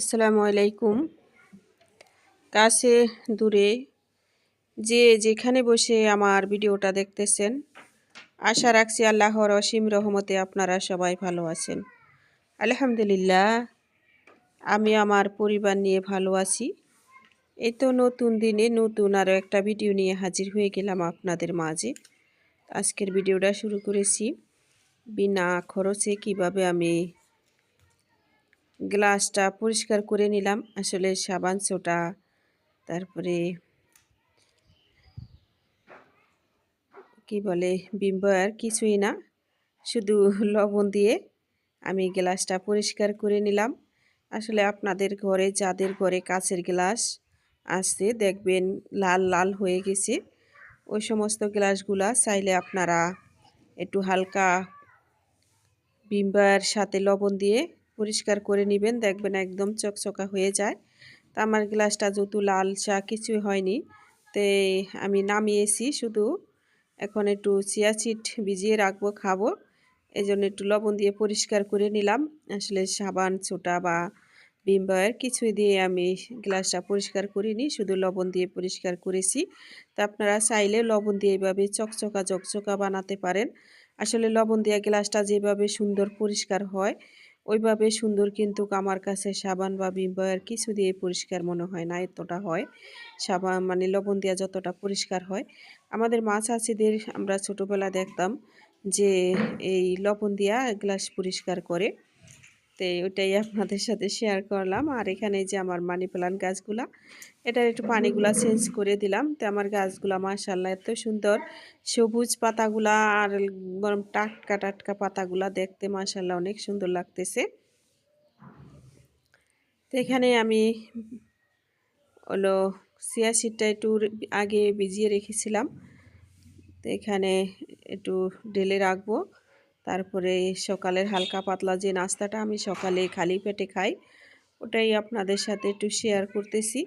আসসালামু আলাইকুম। কাছে দূরে যে যেখানে বসে আমার ভিডিওটা দেখতেছেন, আশা রাখছি আল্লাহর অসীম রহমতে আপনারা সবাই ভালো আছেন। আলহামদুলিল্লাহ, আমি আমার পরিবার নিয়ে ভালো আছি। এই তো নতুন দিনে নতুন আরও একটা ভিডিও নিয়ে হাজির হয়ে গেলাম আপনাদের মাঝে। আজকের ভিডিওটা শুরু করেছি, বিনা খরচে কীভাবে আমি গ্লাসটা পরিষ্কার করে নিলাম। আসলে সাবান সোটা তারপরে কি বলে বিম্বয়ার কিছুই না। শুধু লবণ দিয়ে আমি গ্লাসটা পরিষ্কার করে নিলাম। আসলে আপনাদের ঘরে, যাদের ঘরে কাছের গ্লাস আসছে দেখবেন লাল লাল হয়ে গেছে। ওই সমস্ত গ্লাসগুলা চাইলে আপনারা একটু হালকা বিম্বার সাথে লবণ দিয়ে পরিষ্কার করে নেবেন, দেখবেন একদম চকচকা হয়ে যায়। তা আমার গ্লাসটা যেহেতু লাল চা কিছুই হয়নি, তে আমি নামিয়েছি শুধু। এখন একটু চিয়া চিট ভিজিয়ে রাখব, খাব। এই জন্য একটু লবণ দিয়ে পরিষ্কার করে নিলাম। আসলে সাবান, ছোটা বা বিম্বয়ের কিছুই দিয়ে আমি গ্লাসটা পরিষ্কার করিনি, শুধু লবণ দিয়ে পরিষ্কার করেছি। তা আপনারা চাইলে লবণ দিয়ে এভাবে চকচকা চকচকা বানাতে পারেন। আসলে লবণ দিয়ে গ্লাসটা যেভাবে সুন্দর পরিষ্কার হয় ওইভাবে সুন্দর কিন্তু আমার কাছে সাবান বা বিম্বয়ার কিছু দিয়ে পরিষ্কার মনে হয় না, এতটা হয়। সাবান মানে লবণ দেওয়া যতটা পরিষ্কার হয়। আমাদের মাছ আছিদের আমরা ছোটোবেলা দেখতাম যে এই লবণ দিয়া গ্লাস পরিষ্কার করে। তো ওইটাই আপনাদের সাথে শেয়ার করলাম। আর এখানে যে আমার মানি প্লান্ট গাছগুলা, এটার একটু পানিগুলা চেঞ্জ করে দিলাম। তো আমার গাছগুলা মাশাল্লাহ এত সুন্দর। সবুজ পাতাগুলা আর গরম টাটকা টাটকা পাতাগুলা দেখতে মাশাল্লাহ অনেক সুন্দর লাগতেছে। তো এখানে আমি হলো সিয়া সিটটা একটু আগে ভিজিয়ে রেখেছিলাম। তো এখানে একটু ঢেলে রাখব। তারপরে সকালের হালকা পাতলা যে নাস্তাটা আমি সকালে খালি পেটে খাই, ওটাই আপনাদের সাথে একটু শেয়ার করতেছি।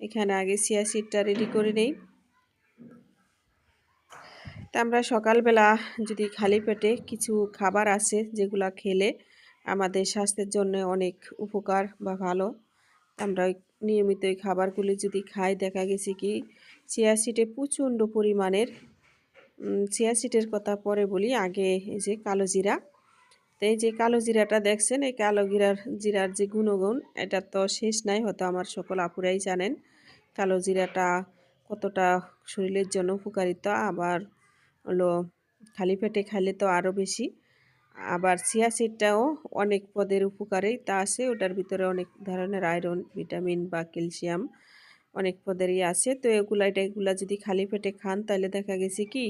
এখানে আগে সিয়া সিটটা রেডি করে নেই। তা আমরা সকালবেলা যদি খালি পেটে কিছু খাবার আছে যেগুলা খেলে আমাদের স্বাস্থ্যের জন্য অনেক উপকার বা ভালো আমরা নিয়মিত এই খাবারগুলি যদি খাই, দেখা গেছে কি চিয়া সিটে প্রচণ্ড পরিমাণের চিয়া সিটের কথা পরে বলি, আগে এই যে কালো জিরা। তো এই যে কালো জিরাটা দেখছেন, এই কালো জিরার জিরার যে গুণগুণ, এটা তো শেষ নাই, হয়তো আমার সকল আপুরাই জানেন। কালো জিরাটা কতটা শরীরের জন্য উপকারিতা, আবার হলো খালি পেটে খাইলে তো আরও বেশি। আবার চিয়া সিডটাও অনেক পদের উপকারেই তা আছে, ওটার ভিতরে অনেক ধরনের আয়রন, ভিটামিন বা ক্যালসিয়াম অনেক পদেরই আছে। তো এগুলা এটা এগুলা যদি খালি পেটে খান তাহলে দেখা গেছে কি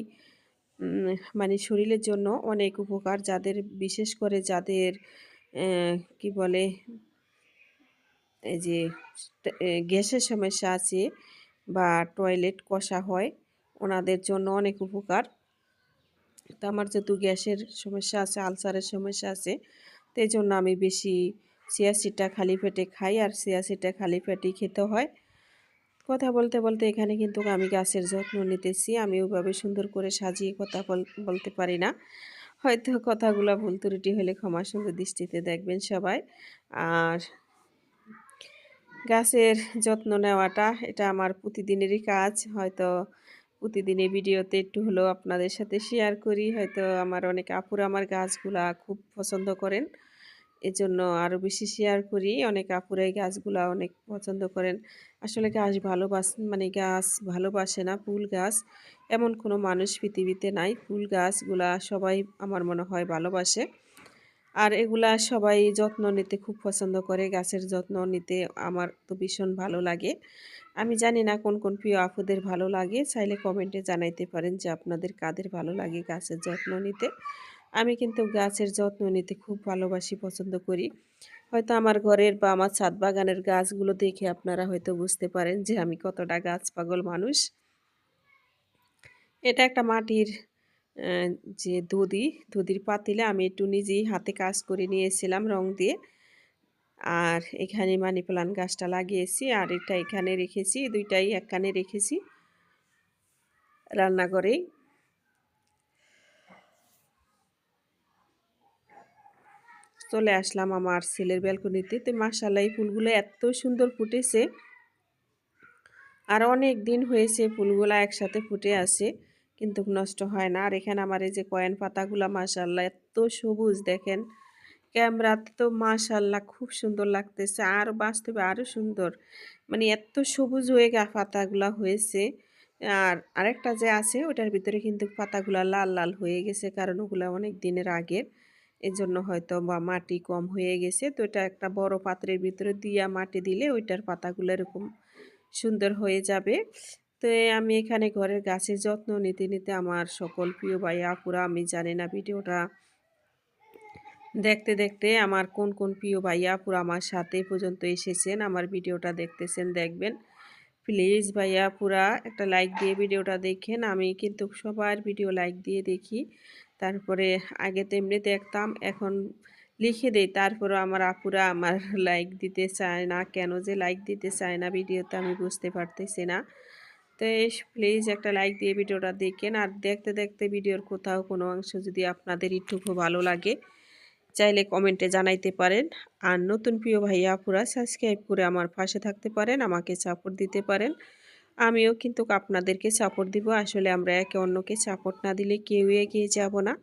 মানে শরীরের জন্য অনেক উপকার। যাদের, বিশেষ করে যাদের কি বলে, এই যে গ্যাসের সমস্যা আছে বা টয়লেট কষা হয়, ওনাদের জন্য অনেক উপকার। তো আমার যেহেতু গ্যাসের সমস্যা আছে, আলসারের সমস্যা আছে, তো জন্য আমি বেশি সিয়াসিটা খালি পেটে খাই, আর সিয়াসিটা খালি পেটেই খেতে হয়। কথা বলতে বলতে এখানে কিন্তু আমি গাছের যত্ন নিতেছি। আমি ওইভাবে সুন্দর করে সাজিয়ে কথা বলতে পারি না। হয়তো কথাগুলো ভুল ত্রুটি হলে ক্ষমা সুন্দর দৃষ্টিতে দেখবেন সবাই। আর গাছের যত্ন নেওয়াটা, এটা আমার প্রতিদিনেরই কাজ। হয়তো প্রতিদিন ভিডিওতে একটু হলেও আপনাদের সাথে শেয়ার করি। হয়তো আমার অনেক আপুর আমার গাছগুলা খুব পছন্দ করেন। এজন্য আরও বেশি শেয়ার করি। অনেক আপুরাই গাছগুলা অনেক পছন্দ করেন। আসলে গাছ ভালোবাস মানে গাছ ভালোবাসে না, ফুল গাছ। এমন কোনো মানুষ পৃথিবীতে নাই। ফুল গাছগুলা সবাই আমার মনে হয় ভালোবাসে। আর এগুলা সবাই যত্ন নিতে খুব পছন্দ করে। গাছের যত্ন নিতে আমার তো ভীষণ ভালো লাগে। আমি জানি না কোন কোন প্রিয় আপুদের ভালো লাগে। চাইলে কমেন্টে জানাইতে পারেন যে আপনাদের কাদের ভালো লাগে গাছের যত্ন নিতে। আমি কিন্তু গাছের যত্ন নিতে খুব ভালোবাসি, পছন্দ করি। হয়তো আমার ঘরের বা আমার ছাদ বাগানের গাছগুলো দেখে আপনারা হয়তো বুঝতে পারেন যে আমি কতটা গাছ পাগল মানুষ। এটা একটা মাটির যে দুধি, দুধির পাতিলে আমি একটু নিজেই হাতে কাজ করে নিয়েছিলাম রং দিয়ে। আর এখানে মানি প্লান্ট গাছটা লাগিয়েছি আর এটা এখানে রেখেছি, দুইটাই একখানে রেখেছি। রান্নাঘরেই চলে আসলাম আমার ছেলের ব্যালকনিতে। তো মাসাল্লাহ এই ফুলগুলো এত সুন্দর ফুটেছে। আর অনেক দিন হয়েছে ফুলগুলা একসাথে ফুটে আসে কিন্তু নষ্ট হয় না। আর এখানে আমার এই যে কয়েন পাতাগুলা মাসাল্লাহ এত সবুজ দেখেন। ক্যামেরাতে তো মাশাল্লাহ খুব সুন্দর লাগতেছে, আর বাস্তবে আরও সুন্দর। মানে এত সবুজ হয়ে গা পাতাগুলা হয়েছে। আর আরেকটা যে আছে, ওটার ভিতরে কিন্তু পাতাগুলা লাল লাল হয়ে গেছে, কারণ ওগুলা অনেক দিনের আগের। এই জন্য হয়তো বা মাটি কম হয়ে গেছে। তো এটা একটা বড় পাত্রের ভিতরে দিয়া মাটি দিলে ওইটার পাতাগুলো এরকম সুন্দর হয়ে যাবে। তো আমি এখানে ঘরের গাছের যত্ন নিতে নিতে আমার সকল প্রিয় ভাই আপুরা, আমি জানি না ভিডিওটা দেখতে দেখতে আমার কোন কোন প্রিয় ভাইয়া পুরো আমার সাথে পর্যন্ত এসেছেন, আমার ভিডিওটা দেখতেছেন, দেখবেন। প্লিজ ভাইয়া পুরা একটা লাইক দিয়ে ভিডিওটা দেখেন। আমি কিন্তু সবার ভিডিও লাইক দিয়ে দেখি। তারপরে আগে তো এমনি দেখতাম, এখন লিখে দেই। তারপরে আমার আপুরা আমার লাইক দিতে চায় না। কেন যে লাইক দিতে চায় না ভিডিওতে আমি বুঝতে পারতেছি না। তো প্লিজ একটা লাইক দিয়ে ভিডিওটা দেখেন। আর দেখতে দেখতে ভিডিওর কোথাও কোনো অংশ যদি আপনাদের একটু খুব ভালো লাগে, চাইলে কমেন্টে জানাইতে পারেন। আর নতুন প্রিয় ভাইয়া আপুরা সাবস্ক্রাইব করে আমার পাশে থাকতে পারেন, আমাকে সাপোর্ট দিতে পারেন। আমিও কিন্তু আপনাদেরকে সাপোর্ট দিব। আসলে আমরা একে অন্যকে সাপোর্ট না দিলে কেউ এগিয়ে যাব না।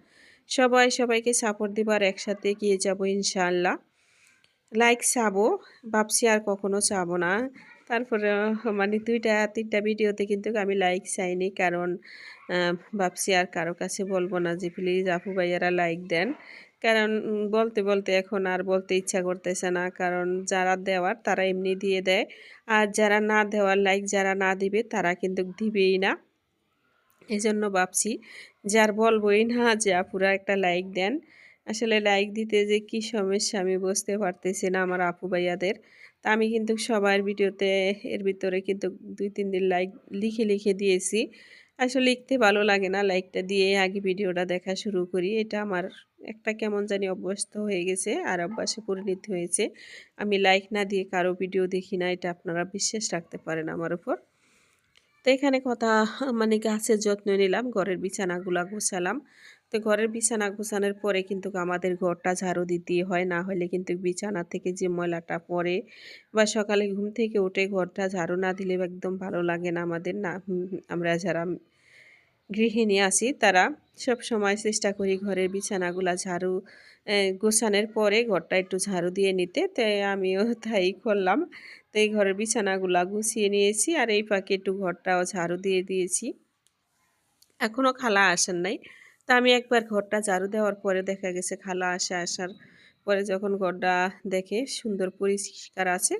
সবাই সবাইকে সাপোর্ট দিব আর একসাথে এগিয়ে যাব ইনশাআল্লাহ। লাইক চাবো, ভাবছি আর কখনো চাবো না। তারপরে মানে দুইটা, তিনটা ভিডিওতে কিন্তু আমি লাইক চাইনি কারণ ভাবছি আর কারও কাছে বলব না যে, প্লিজ আপু ভাইয়ারা লাইক দেন। কারণ বলতে বলতে এখন আর বলতে ইচ্ছা করতেছে না। কারণ যারা দেওয়ার তারা এমনি দিয়ে দেয়। আর যারা না দেওয়ার লাইক যারা না দিবে তারা কিন্তু দিবেই না। এই জন্য ভাবছি, যার বলবোই না, যে আপুরা একটা লাইক দেন। আসলে লাইক দিতে যে কি সমস্যা আমি বুঝতে পারতেছি না আমার আপু ভাইয়াদের। তা আমি কিন্তু সবার ভিডিওতে এর ভিতরে কিন্তু দুই, তিন দিন লাইক লিখে লিখে দিয়েছি। আসলে লিখতে ভালো লাগে না, লাইকটা দিয়ে আগে ভিডিওটা দেখা শুরু করি। এটা আমার একটা কেমন জানি অভ্যস্ত হয়ে গেছে আর অভ্যাসে পরিণত হয়েছে। আমি লাইক না দিয়ে কারও ভিডিও দেখি না, এটা আপনারা বিশ্বাস রাখতে পারেন আমার উপর। তো এখানে কথা মানে গাছের যত্ন নিলাম, ঘরের বিছানাগুলা গোছালাম। তো ঘরের বিছানা গোছানোর পরে কিন্তু আমাদের ঘরটা ঝাড়ু দিতে হয়, না হলে কিন্তু বিছানা থেকে যে ময়লাটা পরে বা সকালে ঘুম থেকে উঠে ঘরটা ঝাড়ু না দিলে একদম ভালো লাগে না আমাদের, না আমরা যারা গৃহিণী আছি তারা সব সময় চেষ্টা করি ঘরের বিছানাগুলা ঝাড়ু গোছানোর পরে ঘরটা একটু ঝাড়ু দিয়ে নিতে তাই আমিও তাই করলাম। তো এই ঘরের বিছানাগুলা গুছিয়ে নিয়েছি আর এই পাকে একটু ঘরটাও ঝাড়ু দিয়ে দিয়েছি। এখনও খালা আসেন নাই। তা আমি একবার ঘরটা ঝাড়ু দেওয়ার পরে দেখা গেছে খালা আসে, আসার পরে যখন ঘরটা দেখে সুন্দর পরিষ্কার আছে,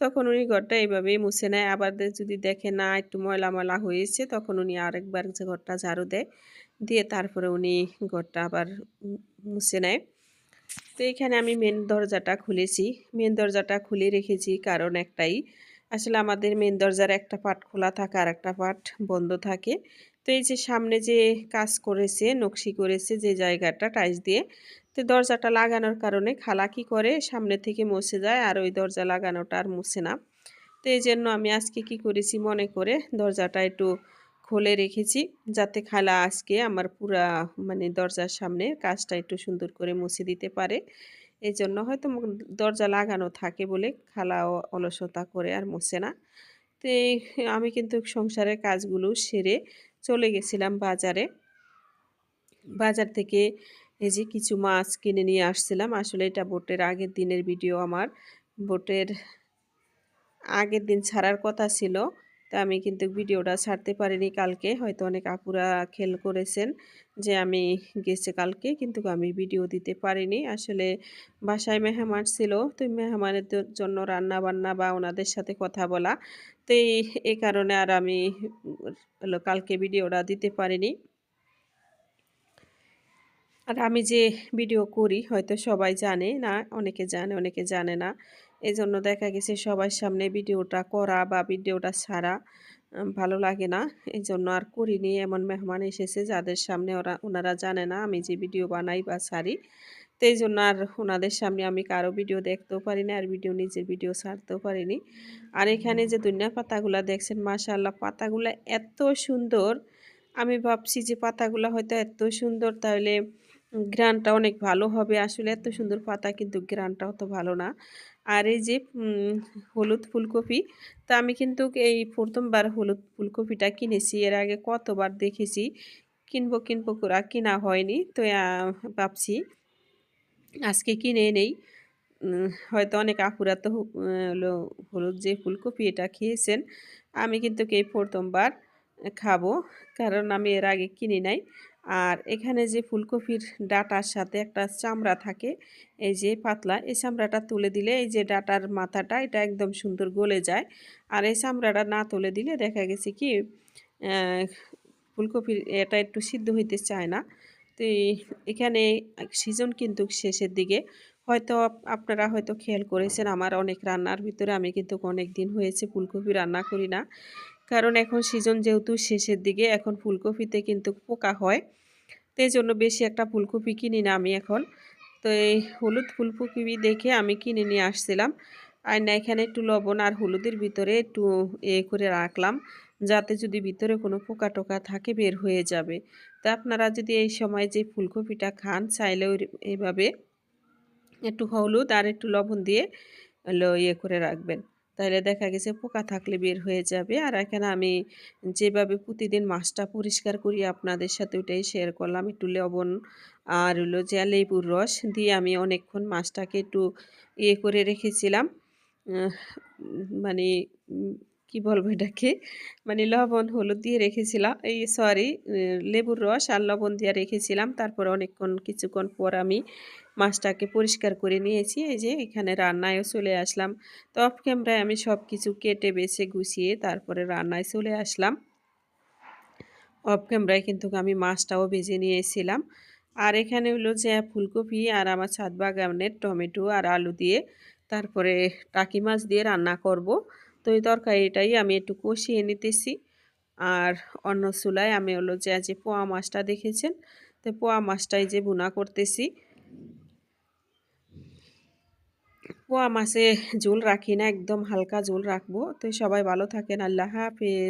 তখন উনি ঘরটা এইভাবেই মুছে নেয়। আবার যদি দেখে না একটু ময়লা ময়লা হয়েছে, তখন উনি আরেকবার যে ঘরটা ঝাড়ু দেয়, দিয়ে তারপরে উনি ঘরটা আবার মুছে নেয়। তো এখানে আমি মেন দরজাটা খুলেছি। মেন দরজাটা খুলে রেখেছি, কারণ একটাই আসলে আমাদের মেন দরজার একটা পাট খোলা থাকে আর একটা পাট বন্ধ থাকে। তো এই যে সামনে যে কাজ করেছে, নকশি করেছে যে জায়গাটা টাইস দিয়ে, তো দরজাটা লাগানোর কারণে খালা কি করে, সামনে থেকে মুছে যায় আর ওই দরজা লাগানোটা আর মুছে না। তো এই জন্য আমি আজকে কি করেছি মনে করে দরজাটা একটু খুলে রেখেছি, যাতে খালা আজকে আমার পুরা মানে দরজার সামনে কাজটা একটু সুন্দর করে মুছে দিতে পারে। এই জন্য হয়তো দরজা লাগানো থাকে বলে খালাও অলসতা করে আর মুছে না। তো আমি কিন্তু সংসারের কাজগুলো সেরে চলে গেছিলাম বাজারে। বাজার থেকে এই যে কিছু মাছ কিনে নিয়ে আসছিলাম। আসলে এটা বোটের আগের দিনের ভিডিও আমার। বোটের আগের দিন ছাড়ার কথা ছিল। তা আমি কিন্তু ভিডিওটা ছাড়তে পারিনি কালকে। হয়তো অনেক আপুরা খেল করেছেন যে আমি গেছে কালকে, কিন্তু আমি ভিডিও দিতে পারিনি। আসলে বাসায় মেহমান ছিল, তো মেহমানের জন্য রান্না বান্না বা ওনাদের সাথে কথা বলা, তো এই কারণে আর আমি কালকে ভিডিওটা দিতে পারিনি। আর আমি যে ভিডিও করি, হয়তো সবাই জানে না, অনেকে জানে অনেকে জানে না। এই জন্য দেখা গেছে সবার সামনে ভিডিওটা করা বা ভিডিওটা ছাড়া ভালো লাগে না। এই জন্য আর করিনি। এমন মেহমান এসেছে যাদের সামনে ওরা, ওনারা জানে না আমি যে ভিডিও বানাই বা ছাড়ি। তো এই জন্য আর ওনাদের সামনে আমি কারও ভিডিও দেখতেও পারি না আর ভিডিও নিজের ভিডিও ছাড়তেও পারিনি। আর এখানে যে দুনিয়া পাতাগুলো দেখছেন মাশাল্লাহ পাতাগুলো এত সুন্দর। আমি ভাবছি যে পাতাগুলো হয়তো এত সুন্দর, তাহলে গ্রানটা অনেক ভালো হবে। আসলে এত সুন্দর পাতা কিন্তু গ্রানটা অত ভালো না। আর এই যে হলুদ ফুলকপি, তা আমি কিন্তু এই প্রথমবার হলুদ ফুলকপিটা কিনেছি। এর আগে কতবার দেখেছি, কিনবো কিনবো করা কিনা হয়নি। তো ভাবছি আজকে কিনে নেই। হয়তো অনেক আপুরা তো হলুদ যে ফুলকপি এটা খেয়েছেন, আমি কিন্তু এই প্রথমবার খাব। কারণ আমি এর আগে কিনি নাই। আর এখানে যে ফুলকপির ডাটার সাথে একটা চামড়া থাকে, এই যে পাতলা, এই চামড়াটা তুলে দিলে এই যে ডাটার মাথাটা, এটা একদম সুন্দর গলে যায়। আর এই চামড়াটা না তুলে দিলে দেখা গেছে কি ফুলকপির এটা একটু সিদ্ধ হইতে চায় না। তো এখানে সিজন কিন্তু শেষের দিকে। হয়তো আপনারা হয়তো খেয়াল করেছেন, আমার অনেক রান্নার ভিতরে আমি কিন্তু অনেক দিন হয়েছে ফুলকপি রান্না করি না। কারণ এখন সিজন যেহেতু শেষের দিকে, এখন ফুলকপিতে কিন্তু পোকা হয়। তো এই জন্য বেশি একটা ফুলকপি কিনি না আমি এখন। তো এই হলুদ ফুলকপি দেখে আমি কিনে নিয়ে আসছিলাম। আর না, এখানে একটু লবণ আর হলুদের ভিতরে একটু এ করে রাখলাম। যাতে যদি ভিতরে কোনো পোকা টোকা থাকে বের হয়ে যাবে। তা আপনারা যদি এই সময় যে ফুলকপিটা খান চাইলেও এভাবে একটু হলুদ আর একটু লবণ দিয়ে ইয়ে করে রাখবেন। তাহলে দেখা গেছে পোকা থাকলে বের হয়ে যাবে। আর এখানে আমি যেভাবে প্রতিদিন মাছটা পরিষ্কার করি, আপনাদের সাথে ওটাই শেয়ার করলাম। একটু লবণ আর হলো যে লেবুর রস দিয়ে আমি অনেকক্ষণ মাছটাকে একটু ইয়ে করে রেখেছিলাম। মানে কি বলব এটাকে? মানে লবণ, হলুদ দিয়ে রেখেছিলাম। এই সরি লেবুর রস আর লবণ দিয়ে রেখেছিলাম। তারপর অনেকক্ষণ, কিছুক্ষণ পর আমি মাছটাকে পরিষ্কার করে নিয়েছি। এই যে এখানে রান্নায়ও চলে আসলাম। তো অফ ক্যামেরায় আমি সব কিছু কেটে, বেছে, গুছিয়ে তারপরে রান্নায় চলে আসলাম। অফ ক্যামেরায় কিন্তু আমি মাছটাও ভেজে নিয়েছিলাম। আর এখানে হলো যে ফুলকপি আর আমার ছাদ বাগানের টমেটো আর আলু দিয়ে তারপরে টাকি মাছ দিয়ে রান্না করব। তো এই তরকারিটাই আমি একটু কষিয়ে নিতেছি। আর অন্য চুলায় আমি হলো যে আজ পোয়া মাছটা দেখেছেন? তো পোয়া মাছটাই যে বুনা করতেছি। পোয়া মাছে ঝোল রাখি না, একদম হালকা ঝোল রাখব। তো সবাই ভালো থাকেন, আল্লাহ হাফেজ।